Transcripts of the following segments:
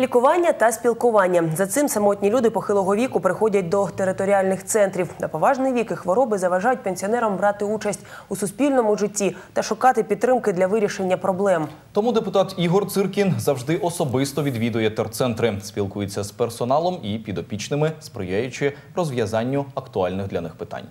Лікування та спілкування за цим самотні люди похилого віку приходять до територіальних центрів. На поважний вік і хвороби заважають пенсіонерам брати участь у суспільному житті та шукати підтримки для вирішення проблем. Тому депутат Ігор Циркін завжди особисто відвідує терцентри, спілкується з персоналом і підопічними, сприяючи розв'язанню актуальних для них питань.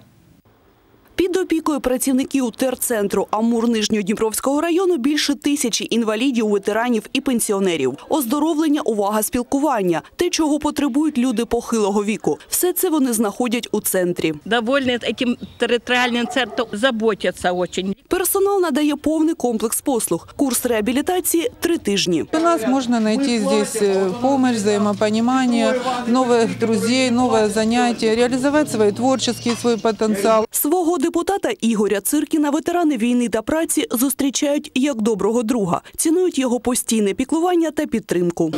Під опікою працівників терцентру Амур Нижньодніпровського району більше тисячі інвалідів, ветеранів і пенсіонерів. Оздоровлення, увага, спілкування – те, чого потребують люди похилого віку. Все це вони знаходять у центрі. довольны этим территориальным центром, заботятся очень. Персонал надає повний комплекс послуг. Курс реабілітації – три тижні. У нас можно найти здесь э, помощь, взаимопонимание, новых друзей, новое занятие, реализовать свой творческий свой потенциал. Свого депутата Ігоря Циркіна ветерани війни та праці зустрічають як доброго друга. Цінують його постійне піклування та підтримку.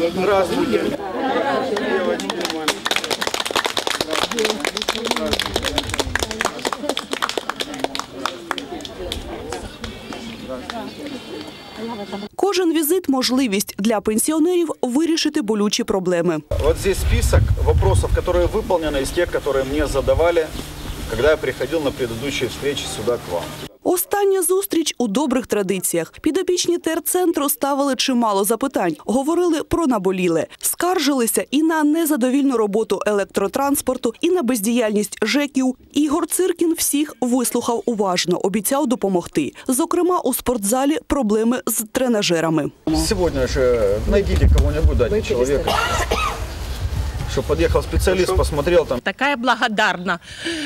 Кожен візит – можливість для пенсіонерів вирішити болючі проблеми. Вот здесь список вопросов, которые выполнены из тех, которые мне задавали, когда я приходил на предыдущие встречи сюда к вам. Остання зустріч у добрих традиціях. Підопічні терцентру ставили чимало запитань, говорили про наболіле, скаржилися і на незадовільну роботу електротранспорту, і на бездіяльність ЖЕКів. Ігор Циркін всіх вислухав уважно, обіцяв допомогти. Зокрема, у спортзалі проблеми з тренажерами. Сегодня же найдите кого-нибудь, дайте человека, чтобы подъехал специалист, посмотрел там. Такая благодарна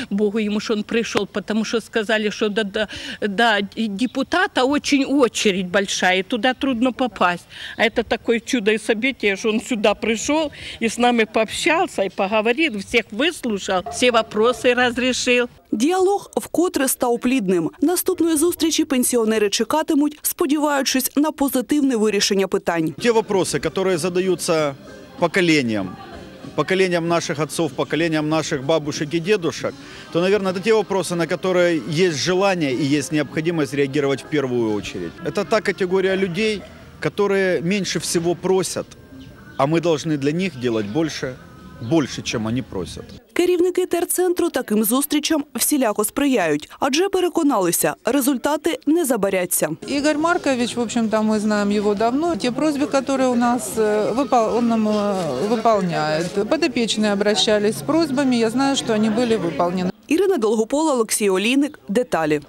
Богу ему, что он пришел, потому что сказали, что до, до, до депутата очень очередь большая, и туда трудно попасть. А это такое чудо и событие, что он сюда пришел и с нами пообщался и поговорил, всех выслушал, все вопросы разрешил. Діалог вкотре став плідним. Наступної зустрічі пенсіонери чекатимуть, сподіваючись на позитивне вирішення питань. Те вопросы, которые задаются поколениям, поколениям наших отцов, поколениям наших бабушек и дедушек, то, наверное, это те вопросы, на которые есть желание и есть необходимость реагировать в первую очередь. Это та категория людей, которые меньше всего просят, а мы должны для них делать больше, больше, чем они просят. Керівники терцентру таким зустрічам всіляко сприяють, адже переконалися, результати не забаряться. Игорь Маркович, в общем-то, мы знаем его давно. Те просьбы, которые у нас э, выпол- он нам э, выполняет. Подопечные обращались с просьбами, я знаю, что они были выполнены. Ірина Долгопола, Олексій Олійник. Деталі.